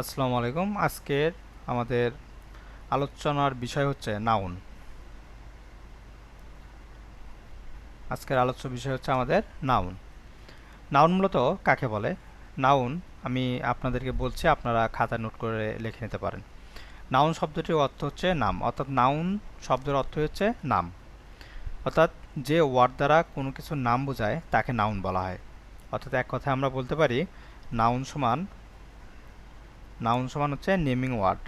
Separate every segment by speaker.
Speaker 1: আসসালামু আলাইকুম। আজকের আমাদের আলোচনার বিষয় হচ্ছে নাউন আজকের আলোচ্য বিষয় হচ্ছে আমাদের নাউন নাউন মূলত কাকে বলে? নাউন আমি আপনাদেরকে বলছি, আপনারা খাতা নোট করে লিখে নিতে পারেন। নাউন শব্দটির অর্থ হচ্ছে নাম, অর্থাৎ নাউন শব্দের অর্থ হচ্ছে নাম। অর্থাৎ যে ওয়ার্ড দ্বারা কোনো কিছুর নাম বোঝায়, তাকে নাউন বলা হয়। অর্থাৎ এক কথায় আমরা বলতে পারি নাউন সমান নাউন সমান হচ্ছে naming word.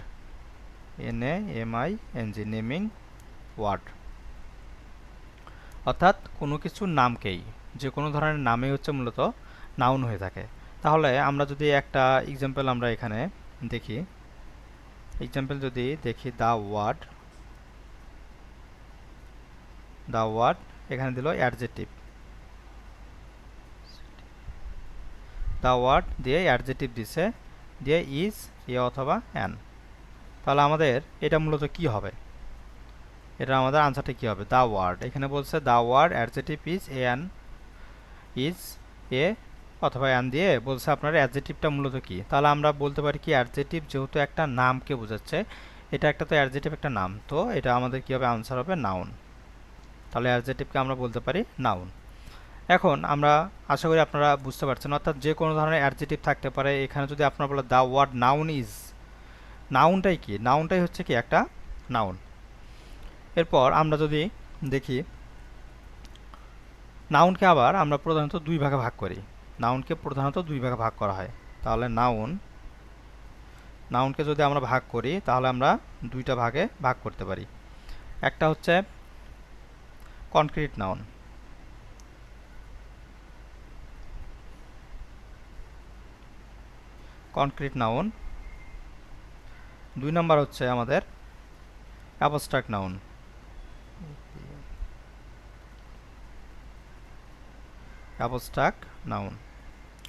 Speaker 1: N A M I N G naming word. অর্থাৎ কোনো কিছুর নামকেই, যে কোনো ধরনের নামে হচ্ছে মূলত নাউন হয়ে থাকে। তাহলে আমরা যদি একটা এক্সাম্পল আমরা এখানে দেখি। এক্সাম্পল যদি দেখি দ্য ওয়ার্ড দ্য ওয়ার্ড এখানে দিল অ্যাডজেটিভ দ্য ওয়ার্ড দিয়ে অ্যাডজেটিভ দিছে দিয়ে ইজ এ অথবা অ্যান তাহলে আমাদের এটা মূলত কি হবে? এটা আমাদের আনসারটা কি হবে? দ্য ওয়ার্ড এখানে বলছে the word adjective is a an is a অথবা অ্যান দিয়ে বলছে আপনার অ্যাডজেটিভটা মূলত কি? তাহলে আমরা বলতে পারি কি অ্যাডজেটিভ যেহেতু একটা নামকে বোঝাচ্ছে, এটা একটা তো অ্যাডজেটিভ একটা নাম। তো এটা আমাদের কি হবে? আনসার হবে নাউন তাহলে অ্যাডজেটিভকে আমরা বলতে পারি নাউন এখন আমরা আশা করি আপনারা বুঝতে পারছেন। অর্থাৎ যে কোনো ধরনের অ্যাডজেটিভ থাকতে পারে। এখানে যদি আপনারা বলে দ্য ওয়ার্ড নাউন ইজ নাউনটাই কি? নাউনটাই হচ্ছে কি একটা নাউন এরপর আমরা যদি দেখি নাউনকে আবার আমরা প্রধানত দুই ভাগে ভাগ করি। নাউনকে প্রধানত দুই ভাগে ভাগ করা হয়। তাহলে নাউন নাউনকে যদি আমরা ভাগ করি, তাহলে আমরা দুইটা ভাগে ভাগ করতে পারি। একটা হচ্ছে কনক্রিট নাউন কনক্রিট নাউন দুই নাম্বার হচ্ছে আমাদের abstract noun abstract noun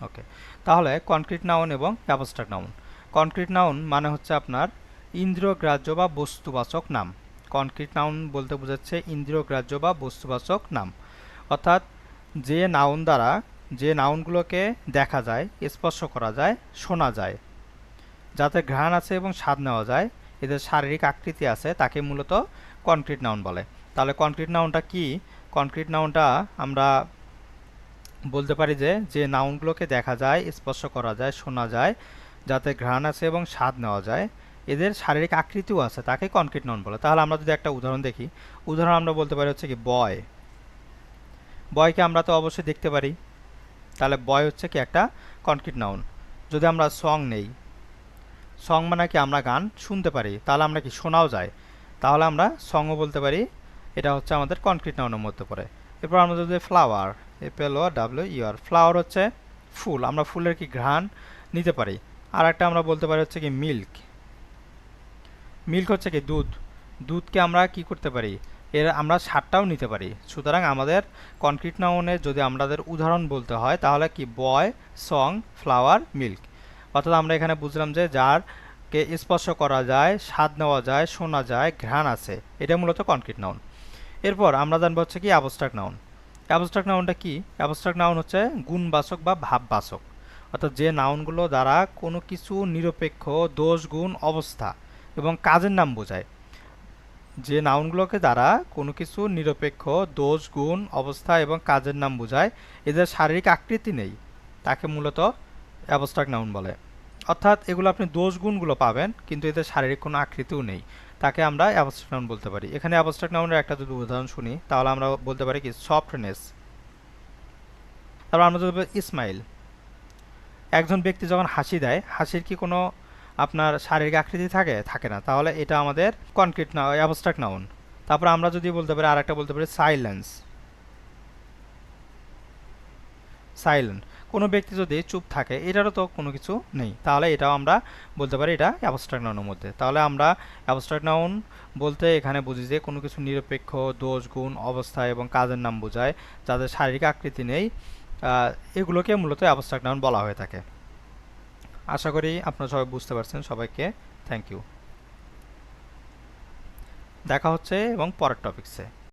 Speaker 1: okay তাহলে কনক্রিট নাউন এবং অ্যাবস্ট্রাক্ট নাউন কনক্রিট নাউন মানে হচ্ছে আপনার ইন্দ্রিয়গ্রাহ্য বা বস্তুবাচক নাম। কনক্রিট নাউন বলতে বোঝাচ্ছে ইন্দ্রিয়গ্রাহ্য বা বস্তুবাচক নাম। অর্থাৎ যে নাউন দ্বারা যে নাউনগুলোকে দেখা যায়, স্পর্শ করা যায়, শোনা যায়। যাতে ঘ্রাণ আছে এবং স্বাদ নেওয়া যায়, এদের শারীরিক আকৃতি আছে তাকে মূলত কনক্রিট নাউন বলে। তাহলে কনক্রিট নাউনটা কি? কনক্রিট নাউনটা আমরা বলতে পারি যে যে নাউনগুলোকে দেখা যায়, স্পর্শ করা যায়, শোনা যায়, যাতে ঘ্রাণ আছে এবং স্বাদ নেওয়া যায়, এদের শারীরিক আকৃতিও আছে তাকে কনক্রিট নাউন বলে। তাহলে আমরা যদি একটা উদাহরণ দেখি, উদাহরণ আমরা বলতে পারি হচ্ছে কি, বয়। বয়কে আমরা তো অবশ্যই দেখতে পারি। তাহলে বয় হচ্ছে কি একটা কনক্রিট নাউন যদি আমরা সং নেই সং মানে কি আমরা গান শুনতে পারি, তাহলে আমরা কি শোনাও যায়? তাহলে আমরা সংও বলতে পারি, এটা হচ্ছে আমাদের কনক্রিট নাউনের মধ্যে পড়ে। এরপর আমরা যদি flower F L O W E R flower হচ্ছে ফুল, আমরা ফুলের কি ঘ্রাণ নিতে পারি। আর একটা আমরা বলতে পারি হচ্ছে কি মিল্ক মিল্ক হচ্ছে কি দুধ। দুধকে আমরা কি করতে পারি? এর আমরা স্বাদটাও নিতে পারি। সুতরাং আমাদের কনক্রিট নাউনে যদি আমাদের উদাহরণ বলতে হয়, তাহলে কি বয় সং ফ্লাওয়ার মিল্ক অর্থাৎ আমরা এখানে বুঝলাম যে যার কে স্পর্শ করা যায়, স্বাদ নেওয়া যায়, শোনা যায়, ঘ্রাণ আছে। এটা মূলত কনক্রিট নাউন। এরপর আমরা জানব হচ্ছে কি অ্যাবস্ট্রাক্ট নাউন। অ্যাবস্ট্রাক্ট নাউনটা কি? অ্যাবস্ট্রাক্ট নাউন হচ্ছে গুণবাচক বা ভাববাচক। অর্থাৎ যে নাউনগুলো দ্বারা কোনো কিছু নিরপেক্ষ দোষ গুণ অবস্থা এবং কাজের নাম বোঝায়। যে নাউনগুলোকে দ্বারা কোনো কিছু নিরপেক্ষ, দোষ, গুণ, অবস্থা এবং কাজের নাম বোঝায়, এদের শারীরিক আকৃতি নেই। তাকে মূলত অ্যাবস্ট্রাক্ট নাউন বলে। অর্থাৎ এগুলো আপনি দোষ, গুণগুলো পাবেন, কিন্তু এদের শারীরিক কোনো আকৃতিও নেই। তাকে আমরা অ্যাবস্ট্রাক্ট নাউন বলতে পারি। এখানে অ্যাবস্ট্রাক্ট নাউনের একটা যদি উদাহরণ শুনি, তাহলে আমরা বলতে পারি কি? সফটনেস তারপর আমরা যদি ইসমাইল একজন ব্যক্তি যখন হাসি দেয়, হাসির কি কোনো আপনার শারীরিক আকৃতি থাকে থাকে না, তাহলে এটা আমাদের কনক্রিট না অ্যাবস্ট্রাক্ট নাউন তারপর আমরা যদি বলতে পারি আর একটা বলতে পারি সাইলেন্স সাইলেন্ট কোনো ব্যক্তি যদি চুপ থাকে, এটারও তো কোনো কিছু নেই। তাহলে এটাও আমরা বলতে পারি, এটা অ্যাবস্ট্রাক্ট নাউনের মধ্যে। তাহলে আমরা অ্যাবস্ট্রাক্ট নাউন বলতে এখানে বুঝি যে, কোনো কিছু নিরপেক্ষ, দোষ, গুণ, অবস্থা এবং কাজের নাম বোঝায়, যাদের শারীরিক আকৃতি নেই এগুলোকে মূলত অ্যাবস্ট্রাক্ট নাউন বলা হয়ে থাকে। আশা করি আপনারা সবাই বুঝতে পারছেন সবাইকে থ্যাংক ইউ দেখা হচ্ছে এবং পরের টপিক্সে